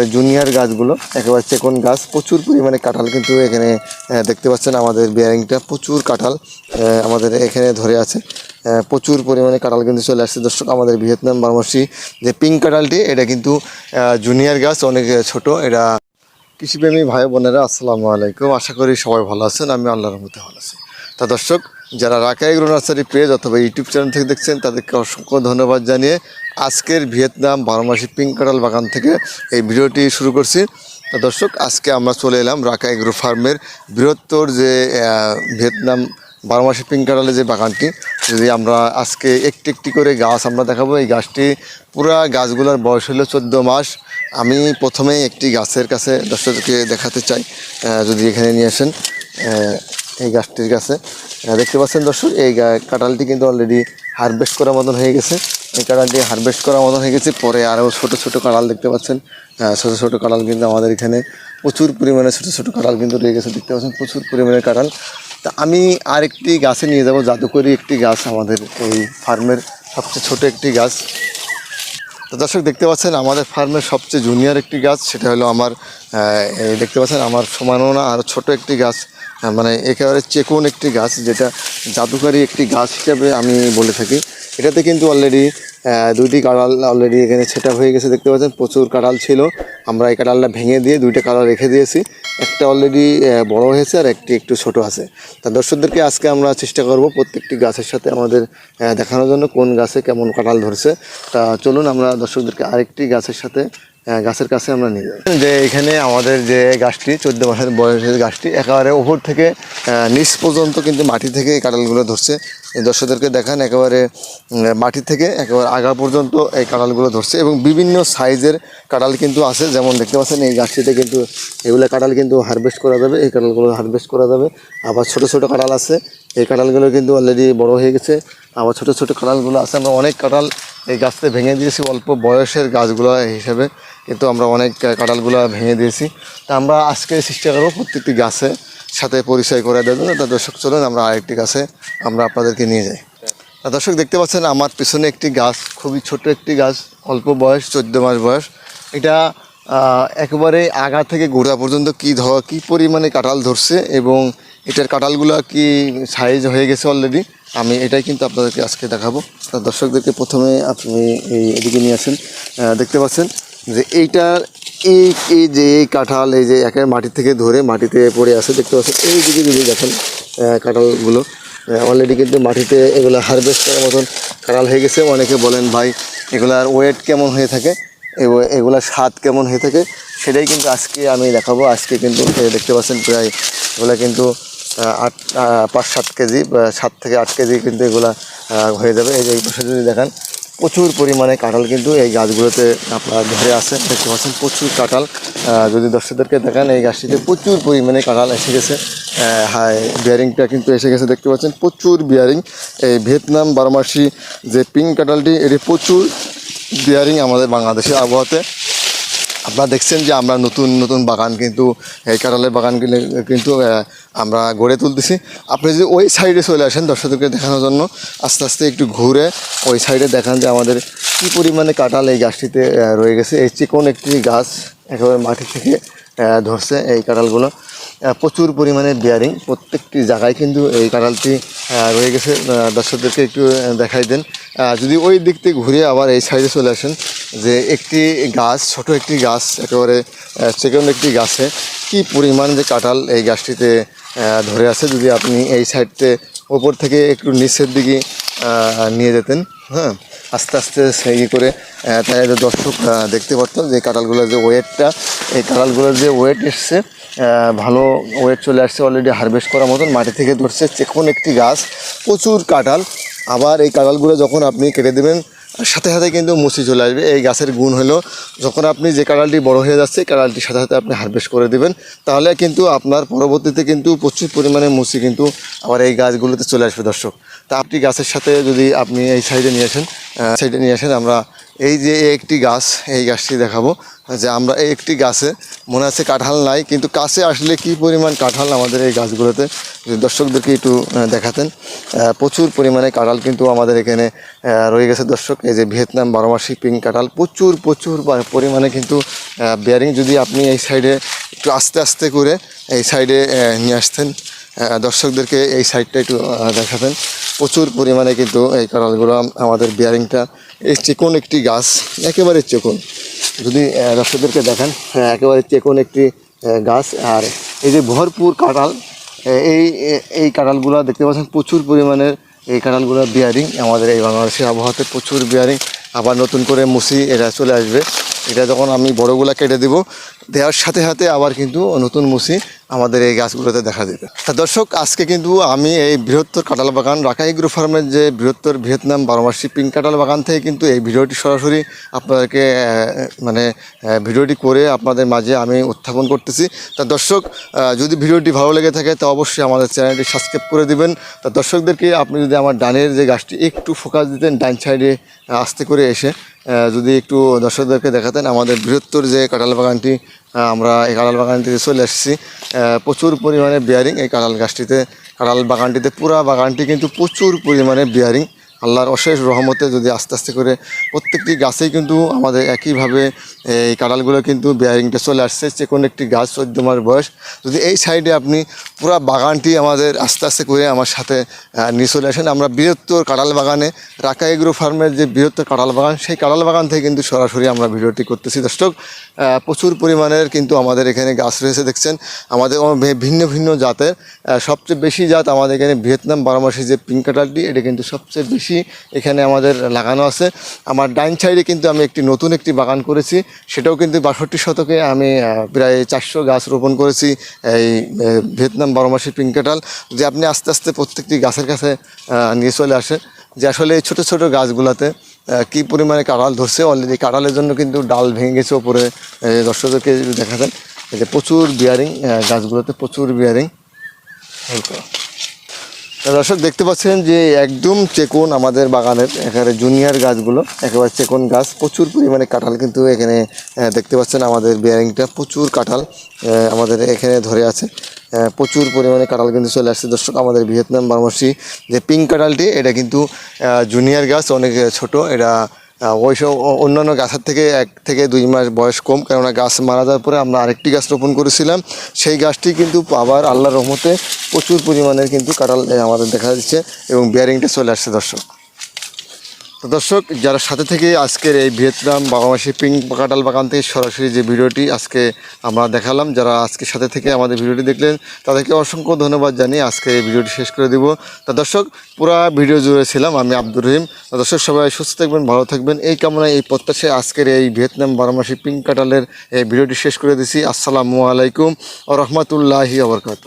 একেবারে জুনিয়র গাছগুলো, একেবারে চেকন গাছ। প্রচুর পরিমাণে কাঁঠাল কিন্তু এখানে দেখতে পাচ্ছেন আমাদের বিয়ারিংটা প্রচুর কাঁঠাল আমাদের এখানে ধরে আছে। প্রচুর পরিমাণে কাঁঠাল কিন্তু চলে আসছে। দর্শক, আমাদের ভিয়েতনাম বারমাসি যে পিঙ্ক কাঁঠালটি, এটা কিন্তু জুনিয়র গাছ, অনেক ছোট। এটা কৃষিপ্রেমী ভাই বোনেরা আসসালামু আলাইকুম। আশা করি সবাই ভালো আছেন। আমি আল্লাহর মধ্যে ভালো আছি। তা দর্শক যারা রাকা এগ্রো নার্সারি পেজ অথবা ইউটিউব চ্যানেল থেকে দেখছেন, তাদেরকে অসংখ্য ধন্যবাদ জানিয়ে আজকের ভিয়েতনাম বারোমাসি পিঙ্ক কাঁঠাল বাগান থেকে এই ভিডিওটি শুরু করছি। দর্শক, আজকে আমরা চলে এলাম রাকা এগ্রো ফার্মের বৃহত্তর যে ভিয়েতনাম বারোমাসি পিঙ্ক কাঁঠালের যে বাগানটি। যদি আমরা আজকে একটি একটি করে গাছ আমরা দেখাবো, এই গাছটি পুরা গাছগুলোর বয়স হলো চোদ্দ মাস। আমি প্রথমে একটি গাছের কাছে দর্শককে দেখাতে চাই যদি এখানে নিয়ে আসেন এই গাছটির কাছে। দেখতে পাচ্ছেন দর্শক, এই কাঁঠালটি কিন্তু অলরেডি হারভেস্ট করার মতন হয়ে গেছে। এই কাঁঠালটি হারভেস্ট করার মতন হয়ে গেছে, পরে আরও ছোট ছোট কাঁঠাল দেখতে পাচ্ছেন। ছোট ছোট কাঁঠাল কিন্তু আমাদের এখানে প্রচুর পরিমাণে ছোট ছোট কাঁঠাল কিন্তু রয়ে গেছে, দেখতে পাচ্ছেন প্রচুর পরিমাণে কাঁঠাল। তা আমি আরেকটি গাছে নিয়ে যাব, জাদুকরি একটি গাছ আমাদের এই ফার্মের সবচেয়ে ছোট একটি গাছ। তো দর্শক, দেখতে পাচ্ছেন আমাদের ফার্মের সবচেয়ে জুনিয়র একটি গাছ, সেটা হলো আমার দেখতে পাচ্ছেন আমার সমানও না আর ছোট একটি গাছ। মানে একেবারে চেকুন একটি গাছ যেটা জাদুকারী একটি গাছ হিসাবে আমি বলে থাকি। এটাতে কিন্তু অলরেডি দুইটি কাঁড়াল অলরেডি এখানে সেটা হয়ে গেছে, দেখতে পাচ্ছেন? প্রচুর কাঁড়াল ছিল। আমরা এই কাঁড়ালটা ভেঙে দিয়ে দুইটা কাঁড়াল রেখে দিয়েছি। একটা অলরেডি বড় হয়েছে আর একটি একটু ছোট আছে। তা দর্শকদেরকে আজকে আমরা চেষ্টা করব প্রত্যেকটি গাছের সাথে আমাদের দেখানোর জন্য কোন গাছে কেমন কাঁঠাল ধরছে। তা চলুন আমরা দর্শকদেরকে আরেকটি গাছের সাথে গাছের কাছে আমরা নিয়ে যাই যে এখানে আমাদের যে গাছটি, চোদ্দ মাসের বয়সের গাছটি, একেবারে ওপর থেকে নিচ পর্যন্ত কিন্তু মাটি থেকে এই কাঁঠালগুলো ধরছে। এই দর্শকদেরকে দেখান, একেবারে মাটি থেকে একেবারে আগা পর্যন্ত এই কাঁঠালগুলো ধরছে এবং বিভিন্ন সাইজের কাঁঠাল কিন্তু আছে। যেমন দেখতে পাচ্ছেন, এই গাছটিতে কিন্তু এগুলো কাঁঠাল কিন্তু হারভেস্ট করা যাবে, এই কাঁঠালগুলো হারভেস্ট করা যাবে। আবার ছোট ছোট কাঁঠাল আছে এই কাঁঠালগুলো কিন্তু অলরেডি বড় হয়ে গেছে। আবার ছোট ছোট কাঁঠালগুলো আছে, আমরা অনেক কাঁঠাল এই গাছতে ভেঙে দিয়েছি, অল্প বয়সের গাছগুলো হিসেবে, কিন্তু আমরা অনেক কাঁঠালগুলো ভেঙে দিয়েছি। তা আমরা আজকে চেষ্টা করব প্রত্যেকটি গাছে সাথে পরিচয় করে জন্য। তা দর্শক, চলুন আমরা আরেকটি গাছে আমরা আপনাদেরকে নিয়ে যাই। তা দর্শক, দেখতে পাচ্ছেন আমার পিছনে একটি গাছ, খুবই ছোট একটি গাছ, অল্প বয়স, চোদ্দ মাস বয়স। এটা একেবারে আগা থেকে গোড়া পর্যন্ত কি ধর কী পরিমাণে কাঁঠাল ধরছে এবং এটার কাঁঠালগুলো কি সাইজ হয়ে গেছে অলরেডি আমি এটাই কিন্তু আপনাদেরকে আজকে দেখাবো। দর্শকদেরকে প্রথমে আপনি এই এদিকে নিয়ে আসেন। দেখতে পাচ্ছেন যে এইটার এই এই যে এই কাঁঠাল, এই যে একের মাটি থেকে ধরে মাটিতে পড়ে আছে, দেখতে পাচ্ছেন। এই দিকে যদি দেখেন কাঁঠালগুলো অলরেডি কিন্তু মাটিতে এগুলো হারভেস্ট করার মতন কাঁঠাল হয়ে গেছে। অনেকে বলেন, ভাই, এগুলার ওয়েট কেমন হয়ে থাকে? এগুলার স্বাদ কেমন হয়ে থাকে সেটাই কিন্তু আজকে আমি দেখাবো। আজকে কিন্তু দেখতে পাচ্ছেন প্রায় এগুলো কিন্তু আট পাঁচ, সাত কেজি সাত থেকে আট কেজি কিন্তু এগুলা হয়ে যাবে। এই যে, এই পাশে যদি দেখান, প্রচুর পরিমাণে কাঁঠাল কিন্তু এই গাছগুলোতে আপনার ধরে আছে দেখতে পাচ্ছেন প্রচুর কাঁঠাল। যদি দর্শকদেরকে দেখান, এই গাছটিতে প্রচুর পরিমাণে কাঁঠাল এসে গেছে। হাই বিয়ারিংটা কিন্তু এসে গেছে। দেখতে পাচ্ছেন প্রচুর বিয়ারিং এই ভিয়েতনাম বারমাসি যে পিঙ্ক কাঁঠালটি, এটি প্রচুর বিয়ারিং আমাদের বাংলাদেশের আবহাওয়াতে। আপনারা দেখছেন যে আমরা নতুন নতুন বাগান কিন্তু, এই কাঁঠালের বাগানগুলো কিন্তু আমরা গড়ে তুলতেছি। আপনি যদি ওই সাইডে চলে আসেন দর্শকদেরকে দেখানোর জন্য, আস্তে আস্তে একটু ঘুরে ওই সাইডে দেখান যে আমাদের কী পরিমাণে কাঁঠাল এই গাছটিতে রয়ে গেছে। এই চিকন একটি গাছ একেবারে মাটি থেকে ধরছে এই কাঁঠালগুলো। প্রচুর পরিমাণে বিয়ারিং প্রত্যেকটি জায়গায় কিন্তু এই কাঁঠালটি রয়ে গেছে। দর্শকদেরকে একটু দেখাই দেন। যদি ওই দিক থেকে ঘুরে আবার এই সাইডে চলে আসেন, যে একটি গাছ, ছোট একটি গাছ, একেবারে সেকেন্ড একটি গাছে, কি পরিমাণ যে কাঁঠাল এই গাছটিতে ধরে আছে যদি আপনি এই সাইডতে ওপর থেকে একটু নিচের দিকে নিয়ে যেতেন হ্যাঁ? আস্তে আস্তে সেই করে তাই দর্শক দেখতে পারতো যে কাঁঠালগুলোর যে ওয়েটটা, এই কাঁঠালগুলোর যে ওয়েট এসছে ভালো ওয়েট চলে আসছে অলরেডি হারভেস্ট করার মতন, মাটি থেকে ধরছে চেকন একটি গাছ, প্রচুর কাঁঠাল আবার এই কাঁড়ালগুলো যখন আপনি কেটে দেবেন সাথে সাথে কিন্তু মুসি চলে আসবে। এই গাছের গুণ হলো, যখন আপনি যে কাঁড়ালটি বড় হয়ে যাচ্ছে কাঁঠালটির সাথে সাথে আপনি হারভেস্ট করে দেবেন। তাহলে কিন্তু আপনার পরবর্তীতে কিন্তু প্রচুর পরিমাণে মুসি কিন্তু আবার এই গাছগুলোতে চলে আসবে, দর্শক। তা আপনি গাছের সাথে যদি আপনি এই সাইডে নিয়ে আসেন সাইডে নিয়ে আসেন, আমরা এই যে একটি গাছ, এই গাছটি দেখাবো। যে আমরা এই একটি গাছে, মনে আছে কাঁঠাল নাই, কিন্তু কাছে আসলে কি পরিমাণ কাঁঠাল আমাদের এই গাছগুলোতে? দর্শকদেরকে একটু দেখাতেন। প্রচুর পরিমাণে কাঁঠাল কিন্তু আমাদের এখানে রয়ে গেছে দর্শক। এই যে ভিয়েতনাম বারোমাসি পিঙ্ক কাঁঠাল, প্রচুর প্রচুর পরিমাণে কিন্তু বেয়ারিং যদি আপনি এই সাইডে একটু আস্তে আস্তে করে এই সাইডে নিয়ে আসতেন। দর্শকদেরকে এই সাইডটা একটু দেখাবেন। প্রচুর পরিমাণে কিন্তু এই কাঁঠালগুলো আমাদের বিয়ারিংটা এই চিকন একটি গাছ একেবারে চেকন। যদি দর্শকদেরকে দেখান হ্যাঁ, একেবারে চিকন একটি গাছ। আর এই যে ভরপুর কাঁঠাল এই এই কাঁঠালগুলো দেখতে পাচ্ছেন প্রচুর পরিমাণের এই কাঁঠালগুলো বিয়ারিং আমাদের এই বাংলাদেশের আবহাওয়াতে প্রচুর বিয়ারিং আবার নতুন করে মুসি এটা চলে আসবে। এটা যখন আমি বড়গুলা কেটে দিব দেওয়ার সাথে সাথে আবার কিন্তু নতুন মুসি আমাদের এই গাছগুলোতে দেখা দেবে। তা দর্শক, আজকে কিন্তু আমি এই বৃহত্তর কাঁঠাল বাগান রাকা এগ্রো ফার্মের যে বৃহত্তর ভিয়েতনাম বারোমাসি পিঙ্ক কাঁঠাল বাগান থেকে কিন্তু এই ভিডিওটি সরাসরি আপনাদেরকে মানে ভিডিওটি করে আপনাদের মাঝে আমি উত্থাপন করতেছি। তা দর্শক যদি ভিডিওটি ভালো লেগে থাকে, তো অবশ্যই আমাদের চ্যানেলটি সাবস্ক্রাইব করে দিবেন। তা দর্শকদেরকে আপনি যদি আমার ডানের যে গাছটি একটু ফোকাস দিতেন, ডান সাইডে আস্তে করে এসে যদি একটু দর্শকদেরকে দেখাতেন, আমাদের বৃহত্তর যে কাঁঠাল বাগানটি আমরা এই কাঁঠাল বাগান থেকে চলে আসছি প্রচুর পরিমাণে বিয়ারিং এই কাঁঠাল গাছটিতে। কাঁঠাল বাগানটিতে, পুরা বাগানটি কিন্তু প্রচুর পরিমাণে বিয়ারিং আল্লাহর অশেষ রহমতে যদি আস্তে আস্তে করে প্রত্যেকটি গাছেই কিন্তু আমাদের একইভাবে এই কাঁঠালগুলো কিন্তু বেয়ারিংটা চলে আসছে। যে কোনো একটি গাছ চোদ্দ মাস বয়স। যদি এই সাইডে আপনি পুরো বাগানটি আমাদের আস্তে আস্তে করে আমার সাথে নিয়ে চলে আসেন। আমরা বৃহত্তর কাঁঠাল বাগানে, রাকা এগ্রো ফার্মের যে বৃহত্তর কাঁঠাল বাগান, সেই কাঁঠাল বাগান থেকে কিন্তু সরাসরি আমরা ভিডিওটি করতেছি। দর্শক প্রচুর পরিমাণের কিন্তু আমাদের এখানে গাছ রয়েছে, দেখছেন? আমাদের ভিন্ন ভিন্ন জাতের সবচেয়ে বেশি জাত আমাদের এখানে ভিয়েতনাম বারোমাসি যে পিঙ্ক কাঁঠালটি, এটা কিন্তু সবচেয়ে বেশি এখানে আমাদের লাগানো আছে। আমার ডাইন সাইডে কিন্তু আমি একটি নতুন একটি বাগান করেছি, সেটাও কিন্তু বাষট্টি শতকে আমি প্রায় চারশো গাছ রোপণ করেছি। এই আহ, ভিয়েতনাম বারোমাসি পিঙ্ক যে আপনি আস্তে আস্তে প্রত্যেকটি গাছের কাছে নিয়ে চলে আসে। যে আসলে এই ছোটো ছোটো গাছগুলোতে কী পরিমাণে কাঁড়াল ধরছে অলরেডি কাঁঠালের জন্য কিন্তু ডাল ভেঙে গেছে ওপরে দর্শকদেরকে দেখাতেন এই যে প্রচুর বিয়ারিং গাছগুলোতে প্রচুর বিয়ারিং দর্শক দেখতে পাচ্ছেন যে একদম চেকন আমাদের বাগানের এখানে জুনিয়র গাছগুলো একেবারে চেকন গাছ প্রচুর পরিমাণে কাঁঠাল কিন্তু এখানে দেখতে পাচ্ছেন আমাদের বিয়ারিংটা প্রচুর কাঁঠাল আমাদের এখানে ধরে আছে। প্রচুর পরিমাণে কাঁঠাল কিন্তু চলে আসছে। দর্শক আমাদের ভিয়েতনাম বারমাসি যে পিঙ্ক কাঁঠালটি এটা কিন্তু জুনিয়র গাছ অনেক ছোট। এটা আহ, ওই সব অ- অন্যান্য গাছের থেকে এক থেকে দুই মাস বয়স কম কেননা গাছ মারা যাওয়ার পরে আমরা আরেকটি গাছ রোপণ করেছিলাম। সেই গাছটি কিন্তু আবার আল্লাহর রহমতে প্রচুর পরিমাণের কিন্তু কাঁঠাল আমাদের দেখা যাচ্ছে এবং বিয়ারিংটা চলে আসছে দর্শক। তো দর্শক, যারা সাথে থেকে আজকের এই ভিয়েতনাম বাগামাসি পিঙ্ক কাঁঠাল বাগান থেকে সরাসরি যে ভিডিওটি আজকে আমরা দেখালাম, যারা আজকে সাথে থেকে আমাদের ভিডিওটি দেখলেন, তাদেরকে অসংখ্য ধন্যবাদ জানিয়ে আজকে এই ভিডিওটি শেষ করে দিব। তা দর্শক, পুরো ভিডিও জুড়ে ছিলাম আমি আব্দুর রহিম। দর্শক, সবাই সুস্থ থাকবেন, ভালো থাকবেন। এই কামনায়, এই প্রত্যাশায় আজকের এই ভিয়েতনাম বারোমাসি পিঙ্ক কাঁঠালের এই ভিডিওটি শেষ করে দিছি। আসসালামু আলাইকুম ও রহমতুল্লাহি আবরকাত